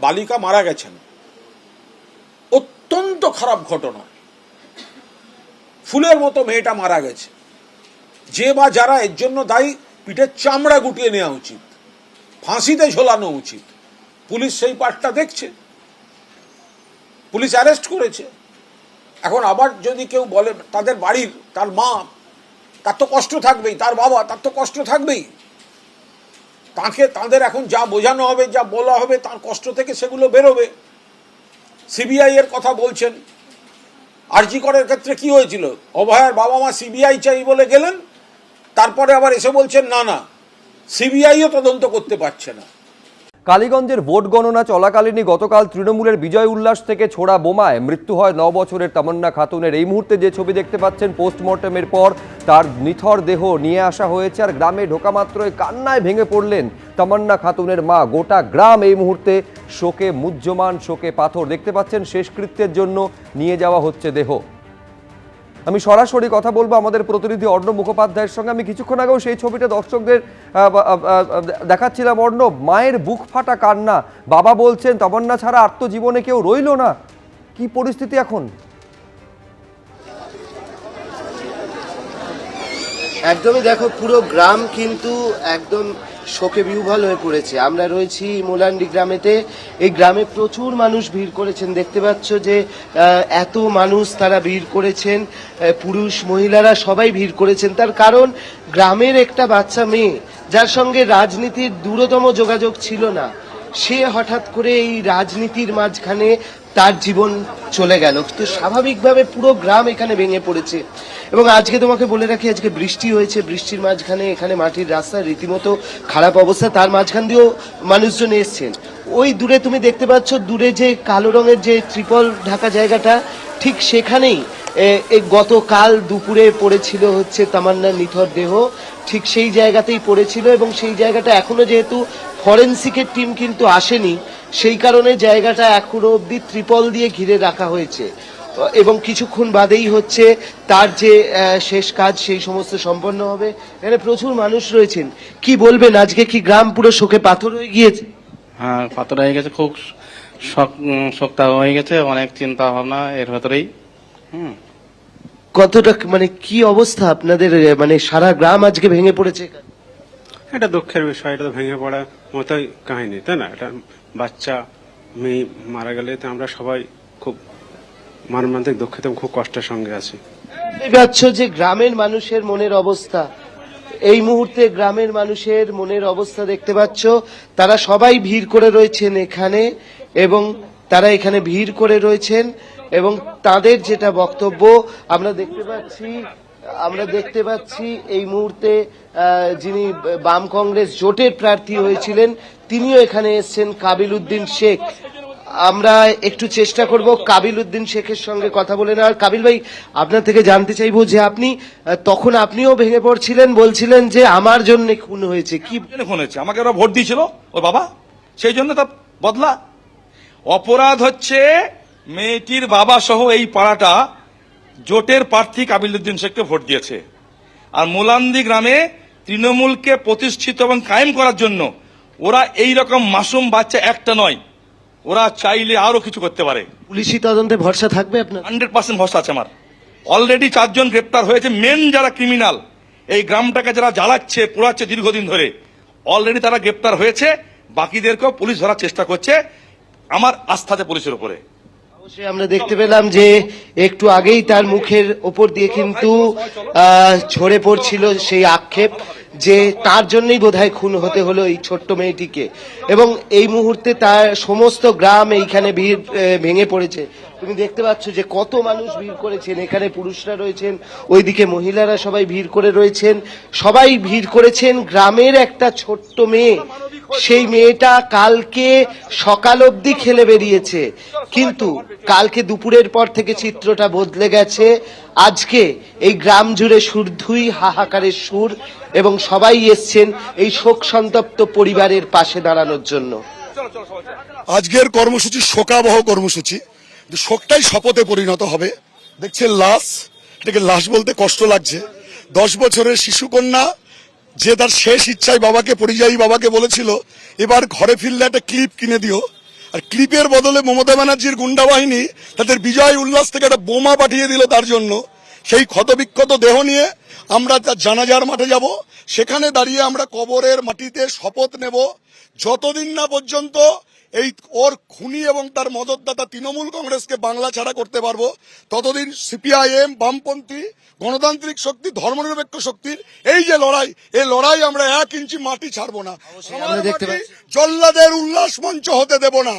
বালিকা মারা গেছেন। অত্যন্ত খারাপ ঘটনা। ফুলের মতো মেয়েটা মারা গেছে। যে বা যারা এর জন্য দায়ী, পিঠের চামড়া গুটিয়ে নেওয়া উচিত। ফাঁসিতে ঝোলানো উচিত। পুলিশ সেই পার্টটা দেখছে। পুলিশ অ্যারেস্ট করেছে। এখন আবার যদি কেউ বলে, তাদের বাড়ির, তার মা, তার তো কষ্ট থাকবেই, তার বাবা, তার তো কষ্ট থাকবেই। তাকে, তাদের এখন যা বোঝানো হবে, যা বলা হবে, তার কষ্ট থেকে সেগুলো বেরোবে। সিবিআই এর কথা বলছেন। আরজি করের ক্ষেত্রে কি হয়েছিল? অভয়ার বাবা মা সিবিআই চাই বলে গেলেন, তারপরে আবার এসে বলছেন, না না, সিবিআইও তদন্ত করতে পারছে না। কালীগঞ্জের ভোট গণনা চলাকালীনই গতকাল তৃণমূলের বিজয় উল্লাস থেকে ছোড়া বোমায় মৃত্যু হয় ন বছরের তামান্না খাতুনের। এই মুহূর্তে যে ছবি দেখতে পাচ্ছেন পোস্টমর্টেমের পর তার নিথর দেহ নিয়ে আসা হয়েছে আর গ্রামে ঢোকা মাত্রই কান্নায় ভেঙে পড়লেন তামান্না খাতুনের মা। গোটা গ্রাম এই মুহূর্তে শোকে মুহ্যমান শোকে পাথর। দেখতে পাচ্ছেন শেষকৃত্যের জন্য নিয়ে যাওয়া হচ্ছে দেহ। আমি সরাসরি কথা বলব আমাদের প্রতিনিধি অর্ণব মুখোপাধ্যায়ের সঙ্গে। আমি কিছুক্ষণ আগেও সেই ছবিটা দর্শকদের দেখাচ্ছিলাম। অর্ণব, মায়ের বুক ফাটা কান্না। বাবা বলছেন, তমন্না ছাড়া আত্মজীবনে কেউ রইল না। কি পরিস্থিতি এখন? একদমই দেখো, পুরো গ্রাম কিন্তু একদম শোকে বিহ্বল হয়ে পড়েছে। আমরা রয়েছি মোলান্ডি গ্রামেতে। এই গ্রামে প্রচুর মানুষ ভিড় করেছেন। দেখতে পাচ্ছ যে এত মানুষ তারা ভিড় করেছেন। পুরুষ, মহিলারা সবাই ভিড় করেছেন। তার কারণ, গ্রামের একটা বাচ্চা মেয়ে, যার সঙ্গে রাজনীতির দূরতম যোগাযোগ ছিল না। সে হঠাৎ করে এই রাজনীতির মাঝখানে তার জীবন চলে গেল। তো স্বাভাবিকভাবে পুরো গ্রাম এখানে ভেঙে পড়েছে। এবং আজকে তোমাকে বলে রাখি আজকে বৃষ্টি হয়েছে বৃষ্টির মাঝখানে এখানে মাটির রাস্তা রীতিমতো খারাপ অবস্থা তার মাঝখান দিয়েও মানুষজন এসছেন। ওই দূরে তুমি দেখতে পাচ্ছ দূরে যে কালো রঙের যে ত্রিপল ঢাকা জায়গাটা ঠিক সেখানেই এ, গতকাল দুপুরে পড়েছিল হচ্ছে তামান্নার নিথর দেহ। ঠিক সেই জায়গাতেই পড়েছিল এবং সেই জায়গাটা এখনও যেহেতু ফরেন্সিকের টিম কিন্তু আসেনি। সেই কারণে জায়গাটা এখনও অবধি ত্রিপল দিয়ে ঘিরে রাখা হয়েছে। এবং কিছুক্ষণ বাদেই হচ্ছে তার যে শেষ কাজ সেই সমস্ত সম্পন্ন হবে। এখানে প্রচুর মানুষ রয়েছেন। কি বলবেন? আজকে কি গ্রাম পুরো শোকে পাথর হয়ে গিয়েছে? হ্যাঁ পাথর হয়ে গেছে খুব শক উম, শক্ত হয়ে গেছে অনেক চিন্তা ভাবনা এর ভেতরেই। হুম। কতটা মানে কি অবস্থা আপনাদের? মানে সারা গ্রাম আজকে ভেঙে পড়েছে এটা দুঃখের বিষয়, এটা তো ভেঙে পড়ার মতোই কাহিনী, তাই না? এটা বাচ্চা, মেয়ে মারা গেলে তো আমরা সবাই খুব মর্মান্তিক দুঃখিত খুব কষ্টের সঙ্গে আছি। যে গ্রামের মানুষের মনের অবস্থা। এই মুহূর্তে গ্রামের মানুষের মনের অবস্থা দেখতে পাচ্ছ। তারা সবাই ভিড় করে রয়েছেন এখানে এবং তারা এখানে ভিড় করে রয়েছেন এবং তাদের যেটা বক্তব্য আমরা দেখতে পাচ্ছি আমরা দেখতে পাচ্ছি এই মুহূর্তে যিনি বাম কংগ্রেস জোটের প্রার্থী হয়েছিলেন, তিনিও এখানে এসেছেন কাবিল উদ্দিন শেখ। আমরা একটু চেষ্টা করব কাবিল উদ্দিন শেখের সঙ্গে কথা বলে নেওয়ার। কাবিল ভাই, আপনার থেকে জানতে চাইব যে আপনি তখন আপনিও ভেঙে পড়ছিলেন, বলছিলেন যে আমার জন্য খুন হয়েছে। কি খুন হয়েছে? আমাকে ওরা ভোট দিয়েছিল, ওর বাবা? সেই জন্য তা বদলা? অপরাধ হচ্ছে মেয়েটির বাবা সহ এই পাড়াটা জোটের প্রার্থী কাবিলুদ্দিন শেখকে ভোট দিয়েছে। আর মোলান্দি গ্রামে তৃণমূলকে প্রতিষ্ঠিত এবং কায়েম করার জন্য ওরা এই রকম মাসুম বাচ্চা একটা নয়। ওরা চাইলে আরও কিছু করতে পারে। পুলিশি তদন্তে ভরসা থাকবে আপনার? হান্ড্রেড পার্সেন্ট ভরসা আছে আমার। অলরেডি চারজন গ্রেপ্তার হয়েছে মেন যারা ক্রিমিনাল এই গ্রামটাকে যারা জ্বালাচ্ছে পোড়াচ্ছে দীর্ঘদিন ধরে অলরেডি তারা গ্রেপ্তার হয়েছে বাকিদেরকেও পুলিশ ধরার চেষ্টা করছে আমার আস্থাতে পুলিশের উপরে। অবশ্যই আমরা দেখতে পেলাম যে একটু আগেই তার মুখের ওপর দিয়ে কিন্তু ঝরে পড়ছিল সেই আক্ষেপ যে তার জন্যই বোধহয় খুন হতে হলো এই ছোট্ট মেয়েটিকে। এবং এই মুহূর্তে তার সমস্ত গ্রাম এইখানে ভিড় ভেঙে পড়েছে। তুমি দেখতে পাচ্ছ যে কত মানুষ ভিড় করেছেন, এখানে পুরুষরা রয়েছেন, ওইদিকে মহিলারা সবাই ভিড় করে রয়েছেন। সবাই ভিড় করেছেন গ্রামের একটা ছোট্ট মেয়ে। সেই মেয়েটা কালকে সকাল অবধি খেলে বেরিয়েছে। কিন্তু কালকে দুপুরের পর থেকে চিত্রটা বদলে গেছে। আজকে এই গ্রাম জুড়ে শুদ্ধই হাহাকারের সুর এবং সবাই এসছেন এই শোক সন্তপ্ত পরিবারের পাশে দাঁড়ানোর জন্য। আজকের কর্মসূচি শোকাবহ কর্মসূচি। শোকটাই শপথে পরিণত হবে। দেখছেন লাশ? এটাকে লাশ বলতে কষ্ট লাগছে। দশ বছরের শিশুকন্যা যে তার শেষ ইচ্ছায় বাবাকে, পরিযায়ী বাবাকে বলেছিল, এবার ঘরে ফিরলে একটা ক্লিপ কিনে দিও। আর ক্লিপের বদলে মমতা ব্যানার্জির গুন্ডা বাহিনী তাদের বিজয় উল্লাস থেকে একটা বোমা পাঠিয়ে দিল তার জন্য। সেই ক্ষতবিক্ষত দেহ নিয়ে আমরা তার জানাজার মাঠে যাব। সেখানে দাঁড়িয়ে আমরা কবরের মাটিতে শপথ নেব। যতদিন না পর্যন্ত এই ওর খুনি এবং তার মদতদাতা তৃণমূল কংগ্রেসকে বাংলা ছাড়া করতে পারব। ততদিন সিপিআইএম বামপন্থী গণতান্ত্রিক শক্তি ধর্মনিরপেক্ষ শক্তির এই যে লড়াই এই লড়াই আমরা এক ইঞ্চি মাটি ছাড়বো না। জল্লাদের উল্লাস মঞ্চ হতে দেব না।